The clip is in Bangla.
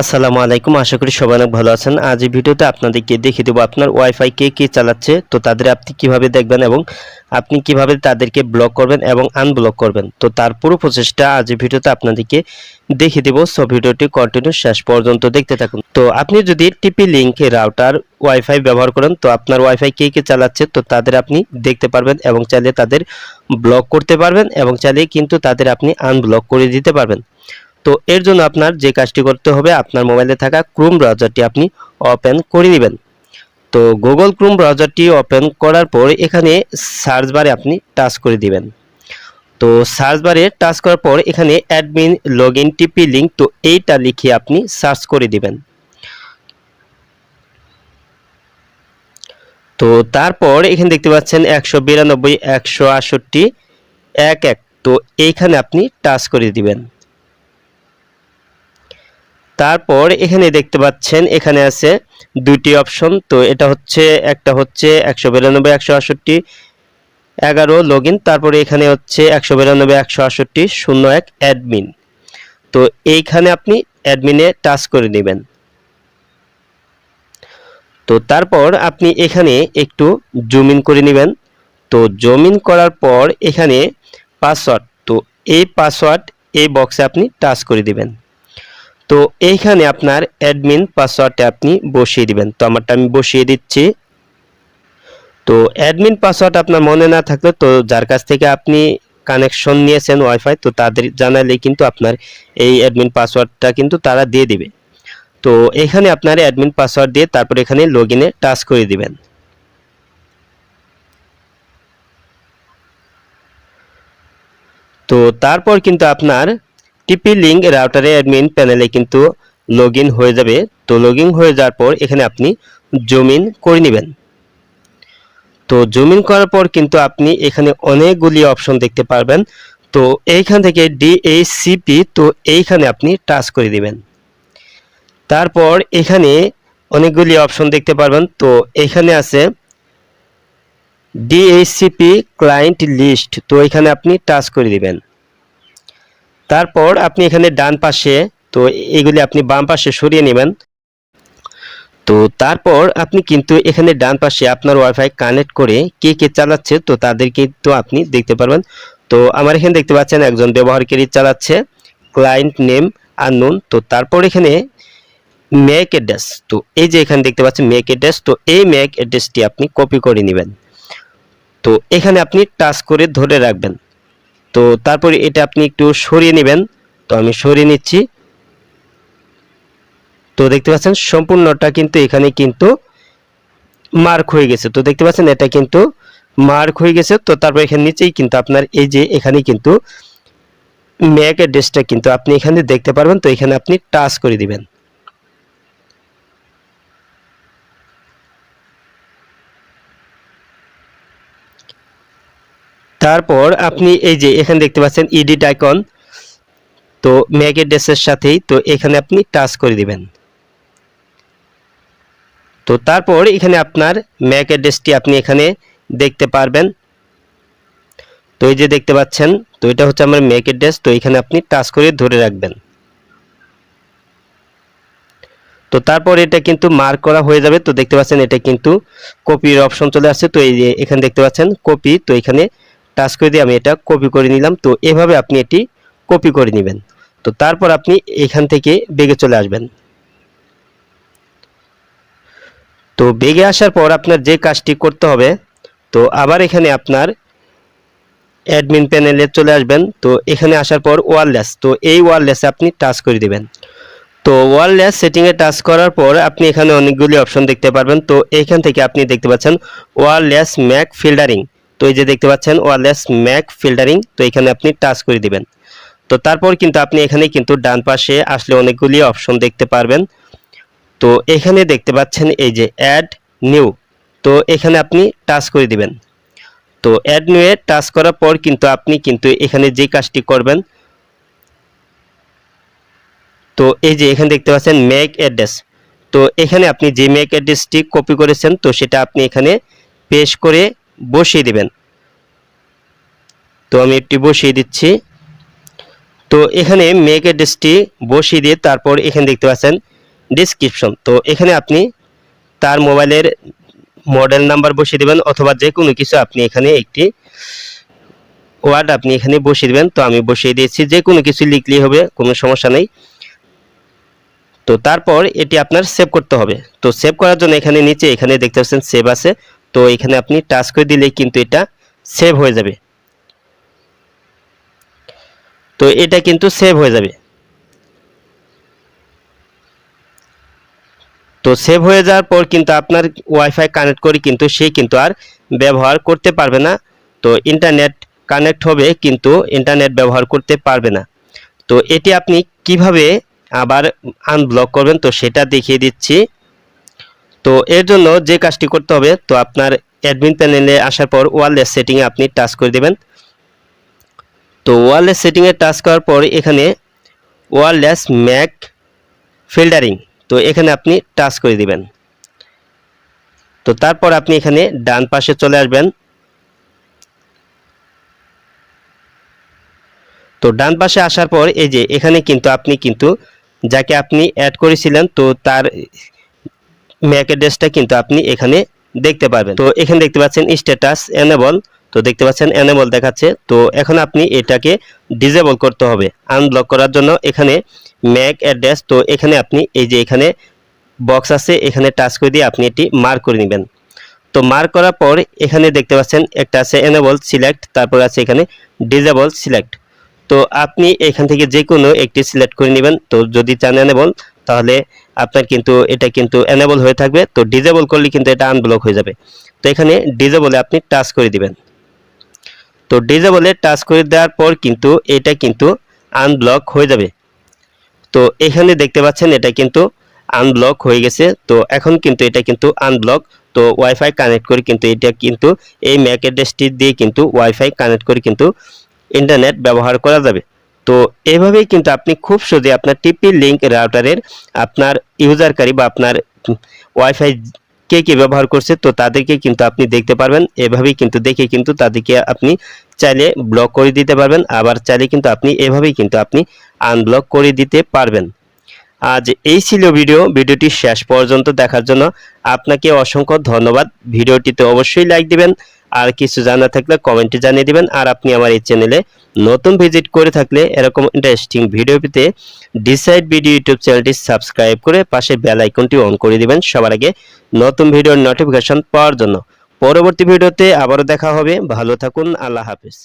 আসসালামু আলাইকুম, আশা করি সবাই অনেক ভালো আছেন। আজ এই ভিডিওতে আপনাদেরকে দেখিয়ে দেবো আপনার ওয়াইফাই কে কে চালাচ্ছে, তো তাদের আপনি কীভাবে দেখবেন এবং আপনি কীভাবে তাদেরকে ব্লক করবেন এবং আনব্লক করবেন। তো তার পুরো প্রচেষ্টা আজ এই ভিডিওতে আপনাদেরকে দেখিয়ে দেবো। সব ভিডিওটি কন্টিনিউ শেষ পর্যন্ত দেখতে থাকুন। তো আপনি যদি টিপি লিঙ্ক রাউটার ওয়াইফাই ব্যবহার করেন, তো আপনার ওয়াইফাই কে কে চালাচ্ছে, তো তাদের আপনি দেখতে পারবেন এবং চাইলে তাদের ব্লক করতে পারবেন এবং চাইলে কিন্তু তাদের আপনি আনব্লক করে দিতে পারবেন। তো এর জন্য আপনার যে কাজটি করতে হবে, আপনার মোবাইলে থাকা ক্রোম ব্রাউজারটি আপনি ওপেন করে নেবেন তো গুগল ক্রোম ব্রাউজারটি ওপেন করার পর এখানে সার্চ বারে আপনি টাচ করে দিবেন। তো সার্চ বারে টাচ করার পর এখানে অ্যাডমিন লগ ইন টিপি লিঙ্ক তো এইটা লিখে আপনি সার্চ করে দিবেন। তো তারপর এখানে দেখতে পাচ্ছেন একশো বিরানব্বই, একশো আটষট্টি, এক এক, তো এইখানে আপনি টাচ করে দিবেন। তারপর এখানে দেখতে পাচ্ছেন, এখানে আছে দুটি অপশন। তো এটা হচ্ছে, একটা হচ্ছে একশো বিরানব্বই, একশো আটষট্টি, এগারো লগ তারপরে এখানে হচ্ছে একশো বিরানব্বই, একশো আটষট্টি, শূন্য এক অ্যাডমিন তো এইখানে আপনি অ্যাডমিনে টাচ করে নেবেন। তো তারপর আপনি এখানে একটু জুম ইন করে নেবেন। তো জুম ইন করার পর এখানে পাসওয়ার্ড তো এই পাসওয়ার্ড এই বক্সে আপনি টাচ করে দিবেন। তো এইখানে আপনার অ্যাডমিন পাসওয়ার্ডটা আপনি বসিয়ে দিবেন। তো আমারটা আমি বসিয়ে দিচ্ছি। তো অ্যাডমিন পাসওয়ার্ড আপনার মনে না থাকলে তো যার কাছ থেকে আপনি কানেকশন নিয়েছেন ওয়াইফাই তো তাদের জানালে কিন্তু আপনার এই অ্যাডমিন পাসওয়ার্ডটা কিন্তু তারা দিয়ে দিবে। তো এখানে আপনার অ্যাডমিন পাসওয়ার্ড দিয়ে তারপর এখানে লগ ইনে টাচ করে দিবেন। তো তারপর কিন্তু আপনার টিপি লিঙ্ক রাউটারে অ্যাডমিন প্যানেলে কিন্তু লগ হয়ে যাবে। তো লগ হয়ে যাওয়ার পর এখানে আপনি জুম ইন করে নেবেন। তো জুম ইন করার পর কিন্তু আপনি এখানে অনেকগুলি অপশন দেখতে পারবেন। তো এইখান থেকে ডিএসিপি তো এইখানে আপনি টাচ করে দিবেন। তারপর এখানে অনেকগুলি অপশন দেখতে পারবেন। তো এখানে আছে ডিএসিপি ক্লায়েন্ট লিস্ট তো এখানে আপনি টাচ করে দিবেন। তারপর আপনি এখানে ডান পাশে, তো এগুলি আপনি বাম পাশে সরিয়ে নেবেন। তো তারপর আপনি কিন্তু এখানে ডান পাশে আপনার ওয়াইফাই কানেক্ট করে কে কে চালাচ্ছে, তো তাদেরকে তো আপনি দেখতে পারবেন। তো আমার এখানে দেখতে পাচ্ছেন একজন ব্যবহারকারী চালাচ্ছে ক্লায়েন্ট নেম আননোন তো তারপর এখানে ম্যাক অ্যাড্রেস তো এই যে এখানে দেখতে পাচ্ছেন ম্যাক অ্যাড্রেস তো এই ম্যাক অ্যাড্রেসটি আপনি কপি করে নেবেন। তো এখানে আপনি টাচ করে ধরে রাখবেন। তো তারপরে এটা আপনি একটু সরিয়ে নেবেন। তো আমি সরিয়ে নিচ্ছি। তো দেখতে পাচ্ছেন, সম্পূর্ণটা কিন্তু এখানে কিন্তু মার্ক হয়ে গেছে। তো দেখতে পাচ্ছেন, এটা কিন্তু মার্ক হয়ে গেছে। তো তারপর এখানে নিচেই কিন্তু আপনার এই যে এখানে কিন্তু ম্যাক অ্যাড্রেসটা কিন্তু আপনি এখানে দেখতে পারবেন। তো এখানে আপনি টাচ করে দিবেন। তারপর আপনি এই যে এখানে দেখতে পাচ্ছেন ইডিট আইকন তো ম্যাক অ্যাড্রেসের সাথেই তো এখানে আপনি টাচ করে দিবেন। তো তারপর এখানে আপনার ম্যাক অ্যাড্রেসটি আপনি এখানে দেখতে পারবেন। তো এই যে দেখতে পাচ্ছেন, তো এটা হচ্ছে আমার ম্যাক অ্যাড্রেস তো এখানে আপনি টাচ করে ধরে রাখবেন। তো তারপর এটা কিন্তু মার্ক করা হয়ে যাবে, তো দেখতে পাচ্ছেন এটা কিন্তু কপির অপশন চলে আসছে, তো এই যে এখানে দেখতে পাচ্ছেন কপি তো এখানে টাচ করে দিয়ে আমি এটা কপি করে নিলাম। তো এভাবে আপনি এটি কপি করে নেবেন। তো তারপর আপনি এখান থেকে বেগে চলে আসবেন। তো বেগে আসার পর আপনার যে কাজটি করতে হবে, তো আবার এখানে আপনার অ্যাডমিন প্যানেলে চলে আসবেন। তো এখানে আসার পর ওয়ারলেস তো এই ওয়ারলেসে আপনি টাচ করে দিবেন। তো ওয়ারলেস সেটিংয়ে টাচ করার পর আপনি এখানে অনেকগুলি অপশন দেখতে পারবেন। তো এইখান থেকে আপনি দেখতে পাচ্ছেন ওয়ারলেস ম্যাক ফিল্টারিং তো এই যে দেখতে পাচ্ছেন ওয়ারলেস ম্যাক ফিল্টারিং তো এখানে আপনি টাচ করে দিবেন। তো তারপর কিন্তু আপনি এখানে কিন্তু ডান পাশে আসলে অনেকগুলি অপশন দেখতে পারবেন। তো এখানে দেখতে পাচ্ছেন এই যে অ্যাড নিউ তো এখানে আপনি টাচ করে দিবেন। তো অ্যাড নিউয়ে টাচ করার পর কিন্তু আপনি কিন্তু এখানে যে কাজটি করবেন, তো এই যে এখানে দেখতে পাচ্ছেন ম্যাক অ্যাড্রেস তো এখানে আপনি যে মেক অ্যাড্রেসটি কপি করেছেন, তো সেটা আপনি এখানে পেস্ট করে বসিয়ে দিবেন। তো আমি একটি বসিয়ে দিচ্ছি। তো এখানে মেক অ্যাড্রেসটি বসিয়ে দিয়ে তারপর এখানে দেখতে পাচ্ছেন ডিসক্রিপশন তো এখানে আপনি তার মোবাইলের মডেল নাম্বার বসিয়ে দেবেন অথবা যে কোনো কিছু আপনি এখানে একটি ওয়ার্ড আপনি এখানে বসিয়ে দেবেন। তো আমি বসিয়ে দিয়েছি যে কোনো কিছু লিখলেই হবে, কোনো সমস্যা নেই। তো তারপর এটি আপনার সেভ করতে হবে। তো সেভ করার জন্য এখানে নিচে এখানে দেখতে পাচ্ছেন সেভ আছে। তো এখানে আপনি টাচ করে দিলেই কিন্তু এটা সেভ হয়ে যাবে। তো এটা কিন্তু সেভ হয়ে যাবে। তো সেভ হয়ে যাওয়ার পর কিন্তু আপনার ওয়াইফাই কানেক্ট করে কিন্তু সে কিন্তু আর ব্যবহার করতে পারবে না। তো ইন্টারনেট কানেক্ট হবে কিন্তু ইন্টারনেট ব্যবহার করতে পারবে না। তো এটি আপনি কীভাবে আবার আনব্লক করবেন? তো সেটা দেখিয়ে দিচ্ছি। তো এর জন্য যে কাজটি করতে হবে, তো আপনার অ্যাডমিন প্যানেলে আসার পর ওয়ারলেস সেটিংয়ে আপনি টাচ করে দেবেন। তো ওয়ারলেস সেটিংয়ে টাচ করার পর এখানে ওয়ারলেস ম্যাক ফিল্টারিং তো এখানে আপনি টাচ করে দিবেন। তো তারপর আপনি এখানে ডান পাশে চলে আসবেন। তো ডান পাশে আসার পর এই যে এখানে কিন্তু আপনি কিন্তু যাকে আপনি অ্যাড করেছিলেন, তো তার ম্যাক অ্যাড্রেসটা কিন্তু আপনি এখানে দেখতে পাবেন তো এখানে দেখতে পাচ্ছেন স্ট্যাটাস এনেবল তো দেখতে পাচ্ছেন এনেবল দেখাচ্ছে। তো এখন আপনি এটাকে ডিজেবল করতে হবে আনব্লক করার জন্য এখানে ম্যাক অ্যাড্রেস। তো এখানে আপনি এই যে এখানে বক্স আছে, এখানে টাচ করে দিয়ে আপনি এটি মার্ক করে নেবেন। তো মার্ক করার পর এখানে দেখতে পাচ্ছেন একটা আছে এনেবল সিলেক্ট তারপর আছে এখানে ডিজেবল সিলেক্ট তো আপনি এখান থেকে যে কোনো একটি সিলেক্ট করে নেবেন। তো যদি চান এনেবল তাহলে আপনার কিন্তু এটা কিন্তু এনেবল হয়ে থাকবে। তো ডিজেবল করলে কিন্তু এটা আনব্লক হয়ে যাবে। তো এখানে ডিজেবলে আপনি টাচ করে দিবেন। তো ডিজেবলে টাচ করে দেওয়ার পর কিন্তু এটা কিন্তু আনব্লক হয়ে যাবে। তো এখানে দেখতে পাচ্ছেন এটা কিন্তু আনব্লক হয়ে গেছে। তো এখন কিন্তু এটা কিন্তু আনব্লক তো ওয়াইফাই কানেক্ট করে কিন্তু এটা কিন্তু এই ম্যাক অ্যাড্রেসটি দিয়ে কিন্তু ওয়াইফাই কানেক্ট করে কিন্তু ইন্টারনেট ব্যবহার করা যাবে। তো এভাবেই কিন্তু আপনি খুব সহজে আপনার টিপি লিঙ্ক রাউটারের আপনার ইউজারকারী বা আপনার ওয়াইফাই কে কে ব্যবহার করছে, তো তাদেরকে কিন্তু আপনি দেখতে পারবেন। এভাবেই কিন্তু দেখে কিন্তু তাদেরকে আপনি চাইলে ব্লক করে দিতে পারবেন। আবার চাইলে কিন্তু আপনি এভাবেই কিন্তু আপনি আনব্লক করে দিতে পারবেন। আজ এই ছিল ভিডিও। ভিডিওটি শেষ পর্যন্ত দেখার জন্য আপনাকে অসংখ্য ধন্যবাদ। ভিডিওটিতে অবশ্যই লাইক দিবেন। আর কিছু জানা থাকলে কমেন্টে জানিয়ে দিবেন। আর আপনি আমার এই চ্যানেলে নতুন ভিজিট করে থাকলে এরকম ইন্টারেস্টিং ভিডিও পেতে ডিসাইড ভিডিও ইউটিউব চ্যানেলটি সাবস্ক্রাইব করে পাশে বেল আইকনটি অন করে দিবেন সবার আগে নতুন ভিডিওর নোটিফিকেশন পাওয়ার জন্য। পরবর্তী ভিডিওতে আবারও দেখা হবে। ভালো থাকুন। আল্লাহ হাফিজ।